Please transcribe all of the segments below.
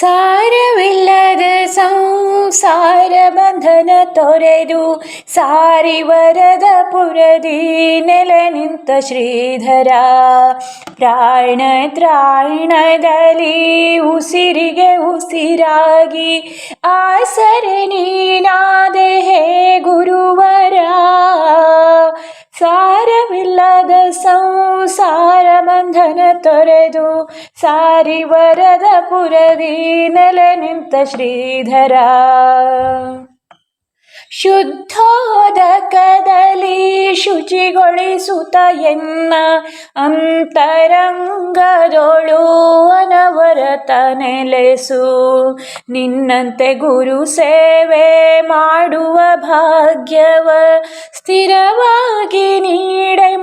ಸಾರವಿಲ್ಲದ ಸಂಸಾರ ಬಂಧನ ತೊರೆದು ಸಾರಿ ವರದ ಪುರದಿ ನೆಲೆ ನಿಂತ ಶ್ರೀಧರ. ಪ್ರಾಣ ತ್ರಾಣದಲ್ಲಿ ಉಸಿರಿಗೆ ಉಸಿರಾಗಿ ಆಸರೆ ನೀನಾದೆ ಹೇ ಗುರುವರ. ಸಾರವಿಲ್ಲದ ಸಂಸಾರ ಬಂಧನ ತೊರೆದು ಸಾರಿ ವರದ ಪುರದಿ ನೆಲೆ ನಿಂತ ಶ್ರೀಧರ. ಶುದ್ಧೋದಕದಲ್ಲಿ ಶುಚಿಗೊಳಿಸುತ್ತ ಎನ್ನ ಅಂತರಂಗದೊಳು ಅನವರತ ನೆಲೆಸು. ನಿನ್ನಂತೆ ಗುರು ಸೇವೆ ಮಾಡುವ ಭಾಗ್ಯವ ಸ್ಥಿರವಾಗಿ ನೀಡೆ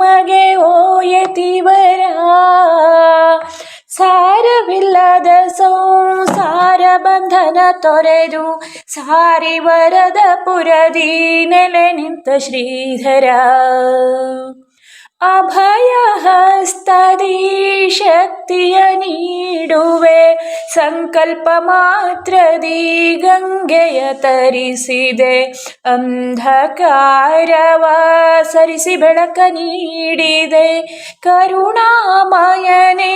ಸಂಸಾರ ಬಂಧನ ತೊರೆದು ಸಾರಿ ವರದ ಪುರದಿ ನೆಲೆ ನಿಂತ ಶ್ರೀಧರ. ಅಭಯ ಹಸ್ತದಿ ಶಕ್ತಿಯ ನೀಡುವೆ. ಸಂಕಲ್ಪ ಮಾತ್ರದಿ ಗಂಗೆಯ ತರಿಸಿದೆ. ಅಂಧಕಾರವ ಸರಿಸಿ ಬೆಳಕ ನೀಡಿದೆ. ಕರುಣಾಮಯನೇ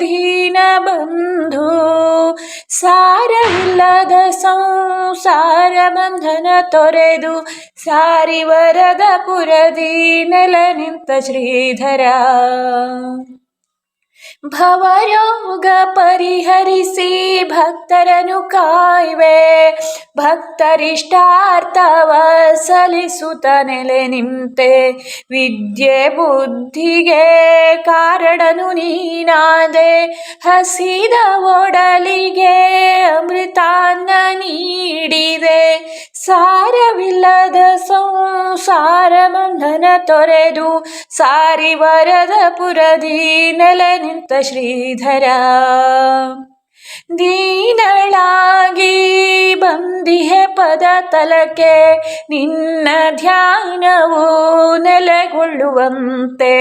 ದೀನ ಬಂಧು, ಸಾರವಿಲ್ಲದ ಸಂಸಾರ ಬಂಧನ ತೊರೆದು ಸಾರಿ ವರದ ಪುರದಿ ನೆಲ ನಿಂತ ಶ್ರೀಧರ. ಭವರೋಗ ಪರಿಹರಿಸಿ ಭಕ್ತರನು ಕಾಯ್ವೆ. ಭಕ್ತರಿಷ್ಟಾರ್ಥವ ಸಲಿಸುತ್ತ ನೆಲೆ ನಿಂತೆ. ವಿದ್ಯೆ ಬುದ್ಧಿಗೆ ಕಾರಣನು ನೀನಾದೆ. ಹಸಿದ ಒಡಲಿಗೆ ಸಂಸಾರ ಬಂಧನ ತೊರೆದು ಸಾರಿ ವರದ ಪುರದಿ ನೆಲೆ ನಿಂತ ಶ್ರೀಧರ. ದೀನಳಾಗಿ ಬಂದಿಹೆ ಪದ ತಲಕೆ ನಿನ್ನ ಧ್ಯಾನವು ನೆಲೆಗೊಳ್ಳುವಂತೆ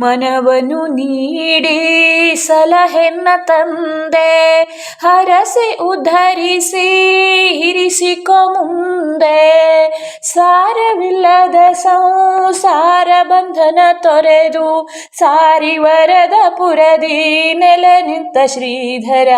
ಮನವನು ನೀಡಿ ಸಲಹೆನ್ನ ತಂದೆ. ಹರಸೆ ಉದ್ಧರಿಸಿ ಇರಿಸಿಕೊ ಮುಂದೆ. ಸಾರವಿಲ್ಲದ ಸಂಸಾರ ಬಂಧನ ತೊರೆದು ಸಾರಿ ವರದ ಪುರದಿ ನೆಲೆ ನಿಂತ ಶ್ರೀಧರ.